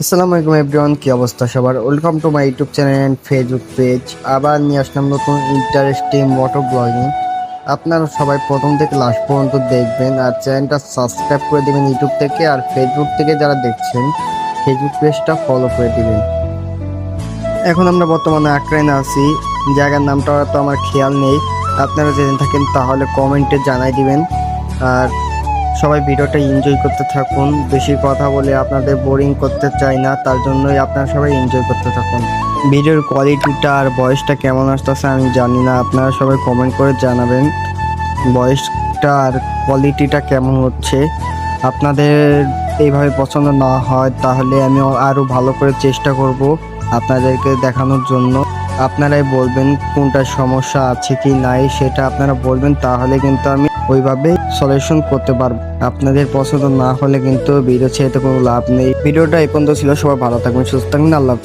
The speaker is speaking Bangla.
আসসালামু আলাইকুম এভরিওয়ান কি অবস্থা সবার? Welcome to my YouTube channel and Facebook page আবার নিয়ে আসলাম নতুন ইন্টারেস্টিং মোটো ব্লগিং আপনারা সবাই প্রথম থেকে লাস্ট পর্যন্ত দেখবেন আর চ্যানেলটা সাবস্ক্রাইব করে দেবেন ইউটিউব থেকে আর ফেসবুক থেকে যারা দেখছেন ফেসবুক পেজটা ফলো করে দিবেন। এখন আমরা বর্তমানে আক্রাইনে আছি। জায়গার নামটা তো আমার খেয়াল নেই। আপনারা জেনে থাকেন তাহলে কমেন্টে জানাই দিবেন। আর সবাই ভিডিওটা এনজয় করতে থাকুন। বেশি কথা বলে আপনাদের বোরিং করতে চাই না, তার জন্যই আপনারা সবাই এনজয় করতে থাকুন। ভিডিওর কোয়ালিটিটা আর বয়সটা কেমন আসতেছে আমি জানি না, আপনারা সবাই কমেন্ট করে জানাবেন। বয়সটা আর কোয়ালিটিটা কেমন হচ্ছে? আপনাদের এইভাবে পছন্দ না হয়, তাহলে আমি আরও ভালো করে চেষ্টা করব আপনাদেরকে দেখানোর জন্য। আপনারাই বলবেন কোনটা সমস্যা আছে কি নাই, সেটা আপনারা বলবেন, তাহলে কিন্তু আমি ওইভাবে সলিউশন করতে পারব। আপনাদের পছন্দ না হলে কিন্তু ভিডিও ছেড়ে কোনো লাভ নেই। ভিডিওটা এই পর্যন্ত ছিল। সবাই ভালো থাকবেন, সুস্থ থাকবেন। আল্লাহ।